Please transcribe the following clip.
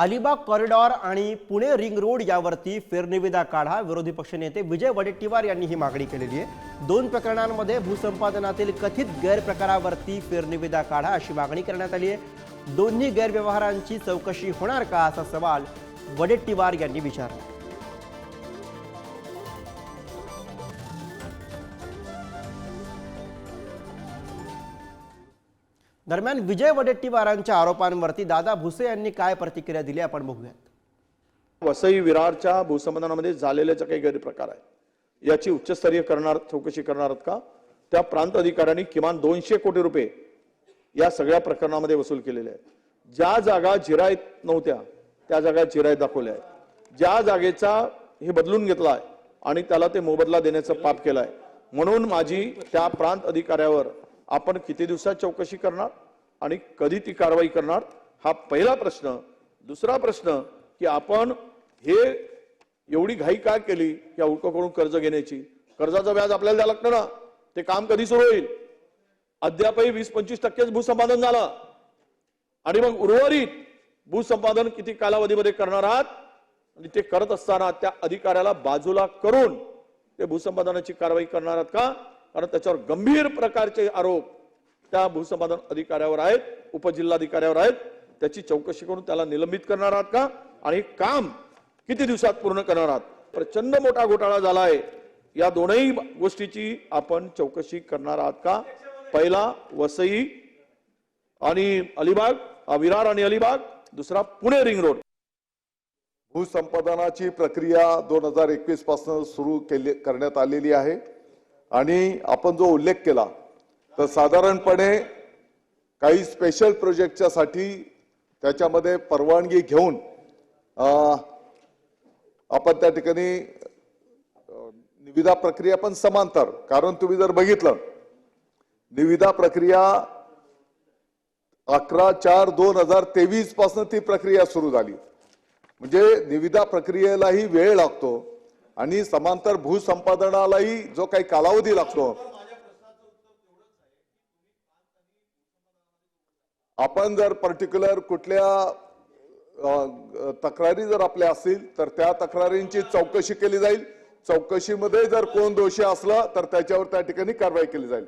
Alibag corridor आणि Pune ring road यावरती फेरनिविदा काढा. विरोधी पक्षनेते विजय वडेट्टीवार यांनी ही मागणी केलेली आहे. दोन प्रकरणांमध्ये भूसंपादनातील कथित गैरप्रकारावरती फेरनिविदा काढा अशी मागणी करण्यात आली आहे. दोन्ही गैरव्यवहारांची चौकशी होणार का असा सवाल वडेट्टीवार यांनी विचारला. दरम्यान विजय वडेट्टीवारांच्या आरोपांवरती दादा भुसे यांनी काय प्रतिक्रिया दिली आपण बघूयात. वसई विरारच्या भूसंबंधामध्ये झालेले जे काही गैरप्रकार आहे. याची उच्चस्तरीय करणार चौकशी करणार का? त्या प्रांत अधिकाऱ्यांनी किमान दोनशे कोटी रुपये या सगळ्या प्रकरणामध्ये वसूल केलेले आहेत. ज्या जागा जिरायत नव्हत्या त्या जागा जिरायत दाखवल्या आहेत. ज्या जागेचा हे बदलून घेतला आहे आणि त्याला ते मोबदला देण्याचं पाप केलं आहे. म्हणून माझी त्या प्रांत अधिकाऱ्यावर आपण किती दिवसात चौकशी करणार आणि कधी ती कारवाई करणार हा पहिला प्रश्न. दुसरा प्रश्न की आपण हे एवढी घाई का केली या उडकोकडून कर्ज घेण्याची? कर्जाचं व्याज आपल्याला द्यावं लागतं ना. ते काम कधी सुरू होईल? अद्यापही वीस पंचवीस टक्केच भूसंपादन झालं. आणि मग उर्वरित भूसंपादन किती कालावधीमध्ये करणार आहात? आणि ते करत असताना त्या अधिकाऱ्याला बाजूला करून ते भूसंपादनाची कारवाई करणार आहात का? कारण त्याच्यावर गंभीर प्रकारचे आरोप त्या भूसंपादन अधिकाऱ्यावर आहेत उपजिल्हाधिकाऱ्यावर आहेत. त्याची चौकशी करून त्याला निलंबित करणार आहात का? आणि काम किती दिवसात पूर्ण करणार आहात? प्रचंड मोठा घोटाळा झाला आहे या दोनही गोष्टीची आपण चौकशी करणार आहात का? पहिला वसई आणि अलिबाग विरार आणि अलिबाग दुसरा पुणे रिंग रोड. भूसंपादनाची प्रक्रिया दोन हजार एकवीसपासून सुरू केली करण्यात आलेली आहे. आणि आपण जो उल्लेख केला तर साधारणपणे काही स्पेशल प्रोजेक्टच्या साठी त्याच्यामध्ये परवानगी घेऊन आपण त्या ठिकाणी निविदा प्रक्रिया पण समांतर. कारण तुम्ही जर बघितलं निविदा प्रक्रिया अकरा चार दोन हजार तेवीसपासून ती प्रक्रिया सुरू झाली. म्हणजे निविदा प्रक्रियेलाही वेळ लागतो. आणि समांतर भूसंपादनालाही जो काही कालावधी लागतो आपण जर पर्टिक्युलर कुठल्या तक्रारी जर आपल्या असतील तर त्या तक्रारींची चौकशी केली जाईल. चौकशीमध्ये जर कोण दोषी असला तर त्याच्यावर त्या ठिकाणी कारवाई केली जाईल.